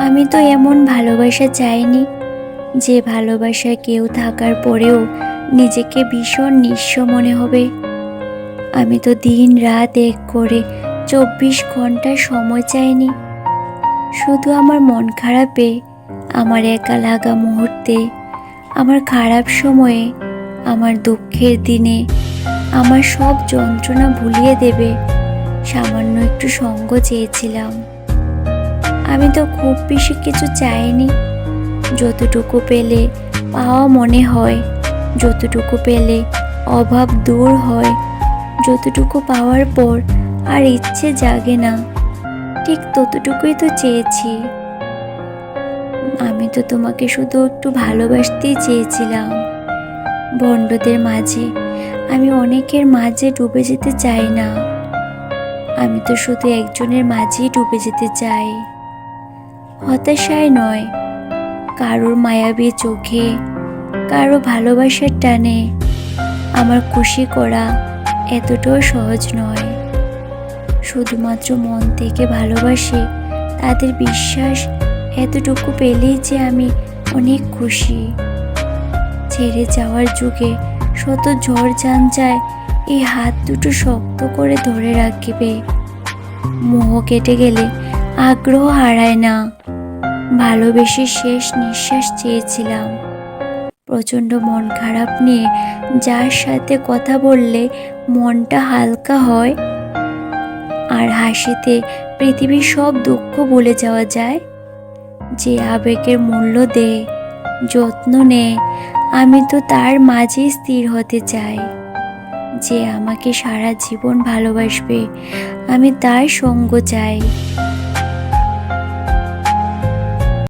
আমি তো এমন ভালোবাসা চাইনি যে ভালোবাসায় কেউ থাকার পরেও নিজেকে ভীষণ নিঃস্ব মনে হবে। আমি তো দিন রাত এক করে চব্বিশ ঘণ্টা সময় চাইনি। শুধু আমার মন খারাপে, আমার একা লাগা মুহূর্তে, আমার খারাপ সময়ে, আমার দুঃখের দিনে, আমার সব যন্ত্রণা ভুলিয়ে দেবে, সামান্য একটু সঙ্গ চেয়েছিলাম। আমি তো খুব বেশি কিছু চাইনি। যতটুকু পেলে পাওয়া মনে হয়, যতটুকু পেলে অভাব দূর হয়, যতটুকু পাওয়ার পর আর ইচ্ছে জাগে না, ঠিক ততটুকুই তো চেয়েছি। আমি তো তোমাকে শুধু একটু ভালোবাসতেই চেয়েছিলাম। বন্ডদের মাঝে আমি অনেকের মাঝে ডুবে যেতে চাই না। আমি তো শুধু একজনের মাঝেই ডুবে যেতে চাই। হতাশায় নয়। কারোর মায়াবী চোখে, কারও ভালোবাসার টানে আমার খুশি করা এতটাও সহজ নয়। শুধুমাত্র মন থেকে ভালোবাসে, তাদের বিশ্বাস এতটুকু পেলেই যে আমি অনেক খুশি। ছেড়ে যাওয়ার যুগে শত ঝড় যায় এই হাত দুটো শক্ত করে ধরে রাখবে। মোহ কেটে গেলে আগ্রহ হারায় না। ভালোবেসে শেষ নিঃশ্বাস চেয়েছিলাম। প্রচণ্ড মন খারাপ নিয়ে যার সাথে কথা বললে মনটা হালকা হয় আর হাসিতে পৃথিবীর সব দুঃখ ভুলে যাওয়া যায়। যে আবেগের মূল্য দে, যত্ন নে, আমি তো তার মাঝেই স্থির হতে চাই। যে আমাকে সারা জীবন ভালোবাসবে, আমি তার সঙ্গ চাই।